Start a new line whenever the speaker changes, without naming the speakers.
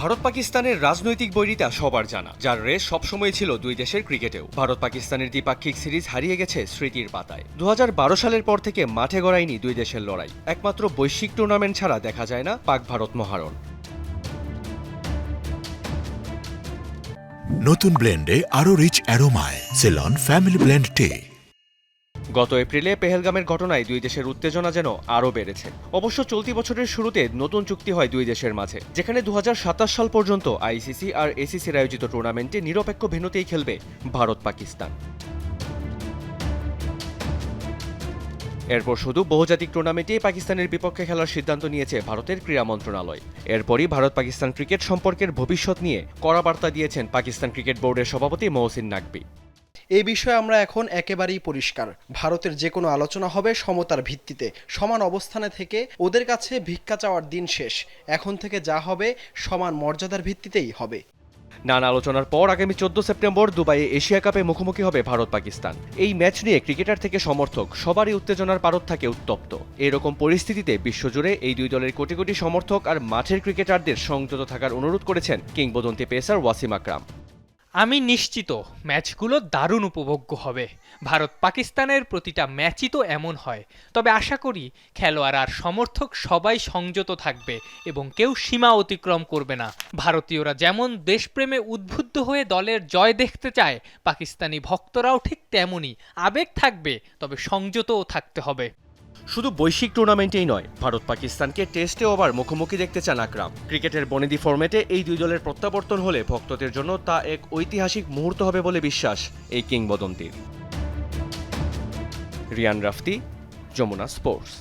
ভারত পাকিস্তানের রাজনৈতিক বৈরিতা সবার জানা, যার রেস সবসময় ছিল দুই দেশের ক্রিকেটেও। ভারত পাকিস্তানের দ্বিপাক্ষিক সিরিজ হারিয়ে গেছে স্মৃতির পাতায়। দু হাজার বারো সালের পর থেকে মাঠে গড়ায়নি দুই দেশের লড়াই। একমাত্র বৈশ্বিক টুর্নামেন্ট ছাড়া দেখা যায় না পাক ভারত মহারণ।
নতুন ব্লেন্ডে আরও রিচ অ্যারোমায় সেলন ফ্যামিলি ব্লেন্ড টে
গত এপ্রিলে পেহেলগামের ঘটনায় দুই দেশের উত্তেজনা যেন আরও বেড়েছে। অবশ্য চলতি বছরের শুরুতে নতুন চুক্তি হয় দুই দেশের মাঝে, যেখানে দু হাজার সাতাশ সাল পর্যন্ত আইসিসি আর এসিসির আয়োজিত টুর্নামেন্টে নিরপেক্ষ ভেন্যুতেই খেলবে ভারত পাকিস্তান। এরপর শুধু বহুজাতিক টুর্নামেন্টেই পাকিস্তানের বিপক্ষে খেলার সিদ্ধান্ত নিয়েছে ভারতের ক্রীড়া মন্ত্রণালয়। এরপরই ভারত পাকিস্তান ক্রিকেট সম্পর্কের ভবিষ্যৎ নিয়ে কড়া বার্তা দিয়েছেন পাকিস্তান ক্রিকেট বোর্ডের সভাপতি মহসিন নাকবি
এই বিষয়ে আমরা এখন একেবারেই পরিষ্কার। ভারতের যে কোনো আলোচনা হবে সমতার ভিত্তিতে। সমান অবস্থানে থেকে ওদের কাছে ভিক্ষা চাওয়ার দিন শেষ। এখন থেকে যা হবে সমান মর্যাদার ভিত্তিতেই হবে।
নানা আলোচনার পর আগামী চোদ্দ সেপ্টেম্বর দুবাইয়ে এশিয়া কাপে মুখোমুখি হবে ভারত পাকিস্তান এই ম্যাচ নিয়ে ক্রিকেটার থেকে সমর্থক, সবারই উত্তেজনার পারদ থাকে উত্তপ্ত। এরকম পরিস্থিতিতে বিশ্বজুড়ে এই দুই দলের কোটি কোটি সমর্থক আর মাঠের ক্রিকেটারদের সংযত থাকার অনুরোধ করেছেন কিংবদন্তি পেসার ওয়াসিম আকরাম।
আমি নিশ্চিত ম্যাচগুলো দারুণ উপভোগ্য হবে। ভারত পাকিস্তানের প্রতিটা ম্যাচই তো এমন হয়। তবে আশা করি খেলোয়াড় আর সমর্থক সবাই সংযত থাকবে এবং কেউ সীমা অতিক্রম করবে না। ভারতীয়রা যেমন দেশপ্রেমে উদ্বুদ্ধ হয়ে দলের জয় দেখতে চায়, পাকিস্তানি ভক্তরাও ঠিক তেমনই আবেগ থাকবে, তবে সংযতও থাকতে হবে।
শুধু বৈশ্বিক টুর্নামেন্টেই নয়, ভারত পাকিস্তানকে টেস্টে ওভার মুখোমুখি দেখতে চান আকরাম। ক্রিকেটের বনেদি ফরম্যাটে এই দুই দলের প্রত্যাবর্তন হলে ভক্তদের জন্য তা এক ঐতিহাসিক মুহূর্ত হবে বলে বিশ্বাস এই কিংবদন্তির। রিয়ান রাফতি, যমুনা স্পোর্টস।